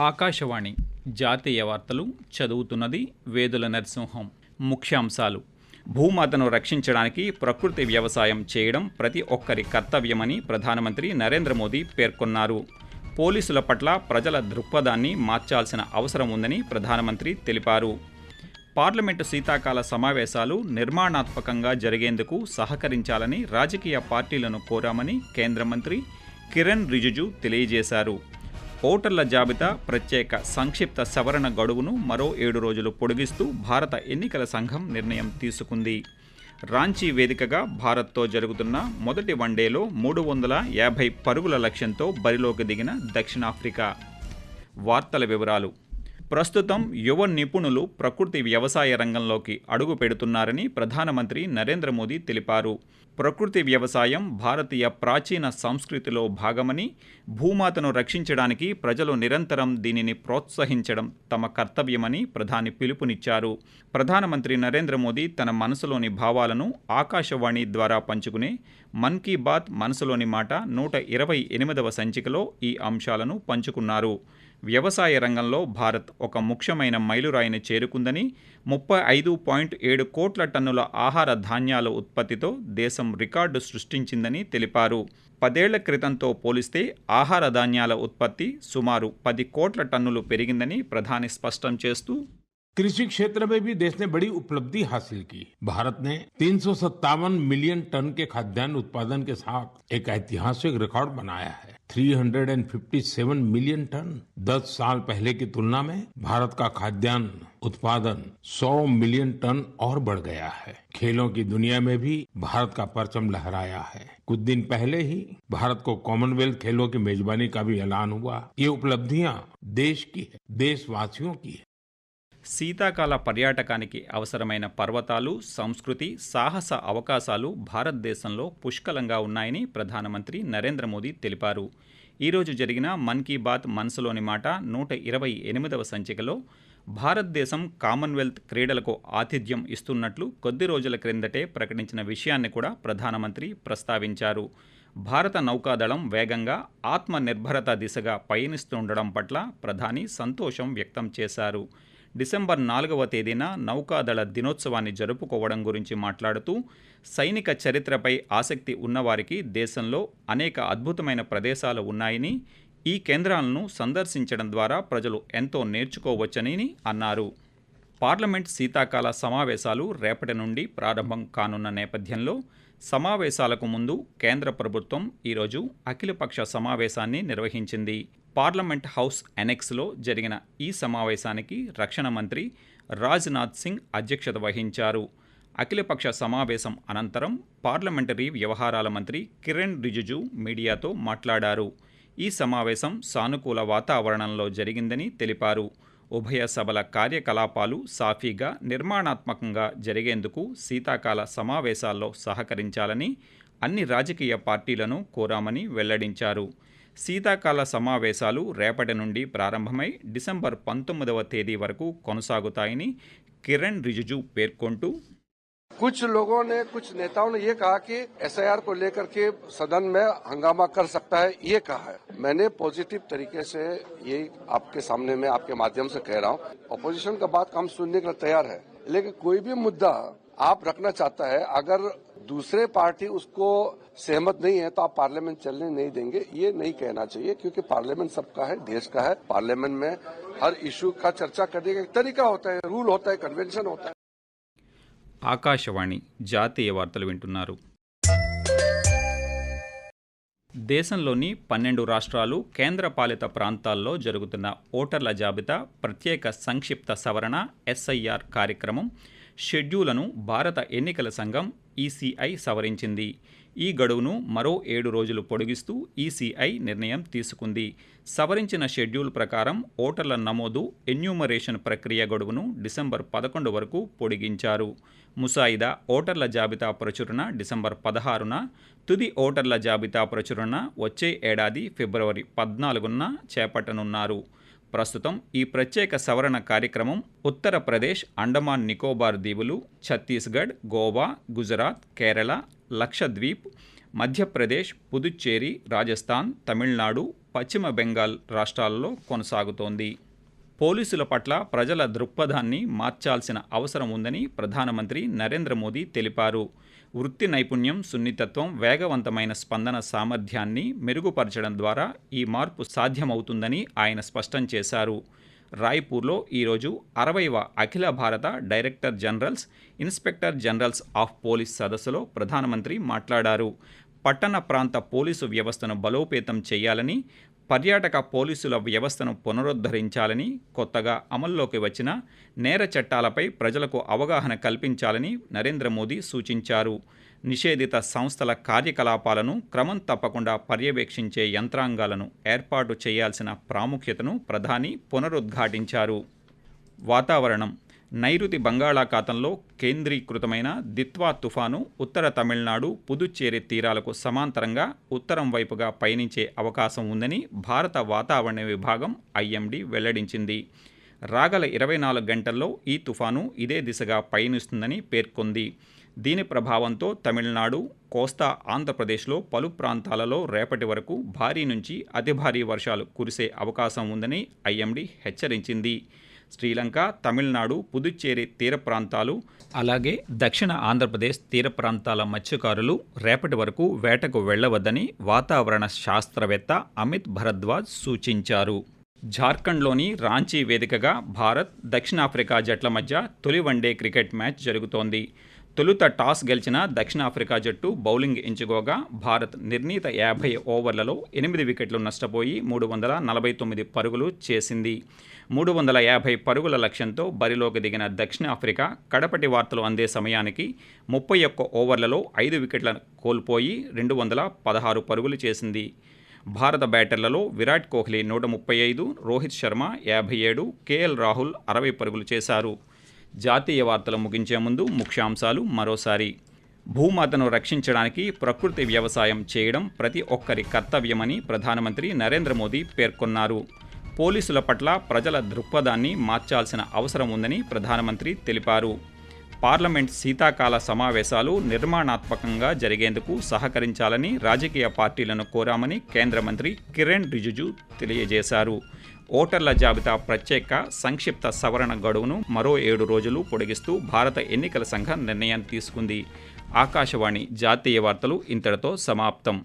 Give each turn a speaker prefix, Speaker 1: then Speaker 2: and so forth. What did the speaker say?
Speaker 1: ఆకాశవాణి జాతీయ వార్తలు చదువుతున్నది వేదుల నరసింహం. ముఖ్యాంశాలు. భూమాతను రక్షించడానికి ప్రకృతి వ్యవసాయం చేయడం ప్రతి ఒక్కరి కర్తవ్యమని ప్రధానమంత్రి నరేంద్ర మోదీ పేర్కొన్నారు. పోలీసుల పట్ల ప్రజల దృక్పథాన్ని మార్చాల్సిన అవసరం ఉందని ప్రధానమంత్రి తెలిపారు. పార్లమెంటు శీతాకాల సమావేశాలు నిర్మాణాత్మకంగా జరిగేందుకు సహకరించాలని రాజకీయ పార్టీలను కోరామని కేంద్ర మంత్రి కిరణ్ రిజిజు తెలియజేశారు. ఓటర్ల జాబితా ప్రత్యేక సంక్షిప్త సవరణ గడువును మరో ఏడు రోజులు పొడిగిస్తూ భారత ఎన్నికల సంఘం నిర్ణయం తీసుకుంది. రాంచీ వేదికగా భారత్తో జరుగుతున్న మొదటి వన్డేలో మూడు వందల యాభై పరుగుల లక్ష్యంతో బరిలోకి దిగిన దక్షిణాఫ్రికా. వార్తల వివరాలు. ప్రస్తుతం యువ నిపుణులు ప్రకృతి వ్యవసాయ రంగంలోకి అడుగు పెడుతున్నారని ప్రధానమంత్రి నరేంద్ర మోదీ తెలిపారు. ప్రకృతి వ్యవసాయం భారతీయ ప్రాచీన సంస్కృతిలో భాగమని భూమాతను రక్షించడానికి ప్రజలు నిరంతరం దీనిని ప్రోత్సహించడం తమ కర్తవ్యమని ప్రధాని పిలుపునిచ్చారు. ప్రధానమంత్రి నరేంద్ర మోదీ తన మనసులోని భావాలను ఆకాశవాణి ద్వారా పంచుకునే మన్ కీ బాత్ మనసులోని మాట నూట ఇరవై ఎనిమిదవ సంచికలో ఈ అంశాలను పంచుకున్నారు. వ్యవసాయ రంగంలో భారత్ ఒక ముఖ్యమైన మైలురాయిని చేరుకుందని ముప్పై ఐదు పాయింట్ ఏడు కోట్ల టన్నుల ఆహార ధాన్యాల ఉత్పత్తితో దేశం రికార్డు సృష్టించిందని తెలిపారు పదేళ్ల క్రితంతో పోలిస్తే ఆహార ధాన్యాల ఉత్పత్తి సుమారు పది కోట్ల టన్నులు పెరిగిందని ప్రధాని స్పష్టం చేస్తూ
Speaker 2: कृषि क्षेत्र में भी देश ने बड़ी उपलब्धि हासिल की भारत ने तीन मिलियन टन के खाद्यान्न उत्पादन के साथ एक ऐतिहासिक रिकॉर्ड बनाया है 357 मिलियन टन 10 साल पहले की तुलना में भारत का खाद्यान्न उत्पादन 100 मिलियन टन और बढ़ गया है। खेलों की दुनिया में भी भारत का परचम लहराया है। कुछ दिन पहले ही भारत को कॉमनवेल्थ खेलों की मेजबानी का भी ऐलान हुआ। ये उपलब्धियाँ देश की है, देशवासियों की है।
Speaker 1: శీతాకాల పర్యాటకానికి అవసరమైన పర్వతాలు సంస్కృతి సాహస అవకాశాలు భారతదేశంలో పుష్కలంగా ఉన్నాయని ప్రధానమంత్రి నరేంద్ర మోదీ తెలిపారు. ఈరోజు జరిగిన మన్ కీ బాత్ మనసులోని మాట నూట ఇరవై ఎనిమిదవ సంచికలో భారతదేశం కామన్వెల్త్ క్రీడలకు ఆతిథ్యం ఇస్తున్నట్లు కొద్ది రోజుల క్రిందటే ప్రకటించిన విషయాన్ని కూడా ప్రధానమంత్రి ప్రస్తావించారు. భారత నౌకాదళం వేగంగా ఆత్మనిర్భరత దిశగా పయనిస్తుండడం పట్ల ప్రధాని సంతోషం వ్యక్తం చేశారు. డిసెంబర్ నాలుగవ తేదీన నౌకాదళ దినోత్సవాన్ని జరుపుకోవడం గురించి మాట్లాడుతూ సైనిక చరిత్రపై ఆసక్తి ఉన్నవారికి దేశంలో అనేక అద్భుతమైన ప్రదేశాలు ఉన్నాయని ఈ కేంద్రాలను సందర్శించడం ద్వారా ప్రజలు ఎంతో నేర్చుకోవచ్చని అన్నారు. పార్లమెంట్ శీతాకాల సమావేశాలు రేపటి నుండి ప్రారంభం కానున్న నేపథ్యంలో సమావేశాలకు ముందు కేంద్ర ప్రభుత్వం ఈరోజు అఖిలపక్ష సమావేశాన్ని నిర్వహించింది. పార్లమెంట్ హౌస్ ఎనెక్స్లో జరిగిన ఈ సమావేశానికి రక్షణ మంత్రి రాజ్నాథ్ సింగ్ అధ్యక్షత వహించారు. అఖిలపక్ష సమావేశం అనంతరం పార్లమెంటరీ వ్యవహారాల మంత్రి కిరణ్ రిజిజు మీడియాతో మాట్లాడారు. ఈ సమావేశం సానుకూల వాతావరణంలో జరిగిందని తెలిపారు. ఉభయ సభల కార్యకలాపాలు సాఫీగా నిర్మాణాత్మకంగా జరిగేందుకు శీతాకాల సమావేశాల్లో సహకరించాలని అన్ని రాజకీయ పార్టీలను కోరామని వెల్లడించారు. శీతాకాల సమావేశాలు రేపటి నుండి ప్రారంభమై డిసెంబర్ పంతొమ్మిదవ తేదీ వరకు కొనసాగుతాయని కిరణ్ రిజిజు పేర్కొంటూ
Speaker 3: कुछ लोगों ने कुछ नेताओं ने ये कहा कि एसआईआर को लेकर के सदन में हंगामा कर सकता है ये कहा है मैंने पॉजिटिव तरीके से ये आपके सामने में आपके माध्यम से कह रहा हूँ अपोजिशन का बात हम सुनने के लिए तैयार है लेकिन कोई भी मुद्दा आप रखना चाहता है अगर दूसरे पार्टी उसको सहमत नहीं है तो आप पार्लियामेंट चलने नहीं देंगे ये नहीं कहना चाहिए क्योंकि पार्लियामेंट सबका है देश का है पार्लियामेंट में हर इश्यू का चर्चा करने का एक तरीका होता है रूल होता है कन्वेंशन होता है
Speaker 1: ఆకాశవాణి జాతీయ వార్తలు వింటున్నారు దేశంలోని పన్నెండు రాష్ట్రాలు కేంద్రపాలిత ప్రాంతాల్లో జరుగుతున్న ఓటర్ల జాబితా ప్రత్యేక సంక్షిప్త సవరణ ఎస్ఐఆర్ కార్యక్రమం షెడ్యూలను భారత ఎన్నికల సంఘం ఈసీఐ సవరించింది. ఈ గడువును మరో ఏడు రోజులు పొడిగిస్తూ ఈసీఐ నిర్ణయం తీసుకుంది. సవరించిన షెడ్యూల్ ప్రకారం ఓటర్ల నమోదు ఎన్యూమరేషన్ ప్రక్రియ గడువును డిసెంబర్ పదకొండు వరకు పొడిగించారు. ముసాయిదా ఓటర్ల జాబితా ప్రచురణ డిసెంబర్ పదహారున తుది ఓటర్ల జాబితా ప్రచురణ వచ్చే ఏడాది ఫిబ్రవరి పద్నాలుగున చేపట్టనున్నారు. ప్రస్తుతం ఈ ప్రత్యేక సవరణ కార్యక్రమం ఉత్తరప్రదేశ్ అండమాన్ నికోబార్ దీవులు ఛత్తీస్గఢ్ గోవా గుజరాత్ కేరళ లక్షద్వీప్ మధ్యప్రదేశ్ పుదుచ్చేరి రాజస్థాన్ తమిళనాడు పశ్చిమ బెంగాల్ రాష్ట్రాల్లో కొనసాగుతోంది. పోలీసుల పట్ల ప్రజల దృక్పథాన్ని మార్చాల్సిన అవసరం ఉందని ప్రధానమంత్రి నరేంద్ర మోదీ తెలిపారు. వృత్తి నైపుణ్యం సున్నితత్వం వేగవంతమైన స్పందన సామర్థ్యాన్ని మెరుగుపరచడం ద్వారా ఈ మార్పు సాధ్యమవుతుందని ఆయన స్పష్టం చేశారు. రాయ్పూర్లో ఈరోజు అరవైవ అఖిల భారత director generals inspector generals of police సదస్సులో ప్రధానమంత్రి మాట్లాడారు. పట్టణ ప్రాంత పోలీసు వ్యవస్థను బలోపేతం చేయాలని పర్యాటక పోలీసుల వ్యవస్థను పునరుద్ధరించాలని కొత్తగా అమల్లోకి వచ్చిన నేర చట్టాలపై ప్రజలకు అవగాహన కల్పించాలని నరేంద్ర మోదీ సూచించారు. నిషేధిత సంస్థల కార్యకలాపాలను క్రమం తప్పకుండా పర్యవేక్షించే యంత్రాంగాలను ఏర్పాటు చేయాల్సిన ప్రాముఖ్యతను ప్రధాని పునరుద్ఘాటించారు. వాతావరణం నైరుతి బంగాళాఖాతంలో కేంద్రీకృతమైన దిత్వా తుఫాను ఉత్తర తమిళనాడు పుదుచ్చేరి తీరాలకు సమాంతరంగా ఉత్తరం వైపుగా పయనించే అవకాశం ఉందని భారత వాతావరణ విభాగం ఐఎండీ వెల్లడించింది. రాగల ఇరవై నాలుగు గంటల్లో ఈ తుఫాను ఇదే దిశగా పయనిస్తుందని పేర్కొంది. దీని ప్రభావంతో తమిళనాడు కోస్తా ఆంధ్రప్రదేశ్లో పలు ప్రాంతాలలో రేపటి వరకు భారీ నుంచి అతి భారీ వర్షాలు కురిసే అవకాశం ఉందని ఐఎండీ హెచ్చరించింది. శ్రీలంక తమిళనాడు పుదుచ్చేరి తీర ప్రాంతాలు అలాగే దక్షిణ ఆంధ్రప్రదేశ్ తీర ప్రాంతాల మత్స్యకారులు రేపటి వరకు వేటకు వెళ్ళవద్దని వాతావరణ శాస్త్రవేత్త అమిత్ భరద్వాజ్ సూచించారు. జార్ఖండ్లోని రాంచీ వేదికగా భారత్ దక్షిణాఫ్రికా జట్ల మధ్య తొలి వన్డే క్రికెట్ మ్యాచ్ జరుగుతోంది. తొలుత టాస్ గెలిచిన దక్షిణాఫ్రికా జట్టు బౌలింగ్ ఎంచుకోగా భారత్ నిర్ణీత యాభై ఓవర్లలో ఎనిమిది వికెట్లు నష్టపోయి మూడు వందల నలభై తొమ్మిది పరుగులు చేసింది. మూడు వందల యాభై పరుగుల లక్ష్యంతో బరిలోకి దిగిన దక్షిణాఫ్రికా కడపటి వార్తలు అందే సమయానికి ముప్పై ఒక్క ఓవర్లలో ఐదు వికెట్లను కోల్పోయి రెండు వందల పదహారు పరుగులు చేసింది. భారత బ్యాటర్లలో విరాట్ కోహ్లీ నూట ముప్పై ఐదు రోహిత్ శర్మ యాభై ఏడు కేఎల్ రాహుల్ అరవై పరుగులు చేశారు. జాతీయ వార్తలు ముగించే ముందు ముఖ్యాంశాలు మరోసారి. భూమాతను రక్షించడానికి ప్రకృతి వ్యవసాయం చేయడం ప్రతి ఒక్కరి కర్తవ్యమని ప్రధానమంత్రి నరేంద్ర మోదీ పేర్కొన్నారు. పోలీసుల పట్ల ప్రజల దృక్పథాన్ని మార్చాల్సిన అవసరం ఉందని ప్రధానమంత్రి తెలిపారు. పార్లమెంట్ శీతాకాల సమావేశాలు నిర్మాణాత్మకంగా జరిగేందుకు సహకరించాలని రాజకీయ పార్టీలను కోరామని కేంద్ర మంత్రి కిరణ్ రిజిజు తెలియజేశారు. ఓటర్ల జాబితా ప్రత్యేక సంక్షిప్త సవరణ గడువును మరో ఏడు రోజులు పొడిగిస్తూ భారత ఎన్నికల సంఘం నిర్ణయం తీసుకుంది. ఆకాశవాణి జాతీయ వార్తలు ఇంతటితో సమాప్తం.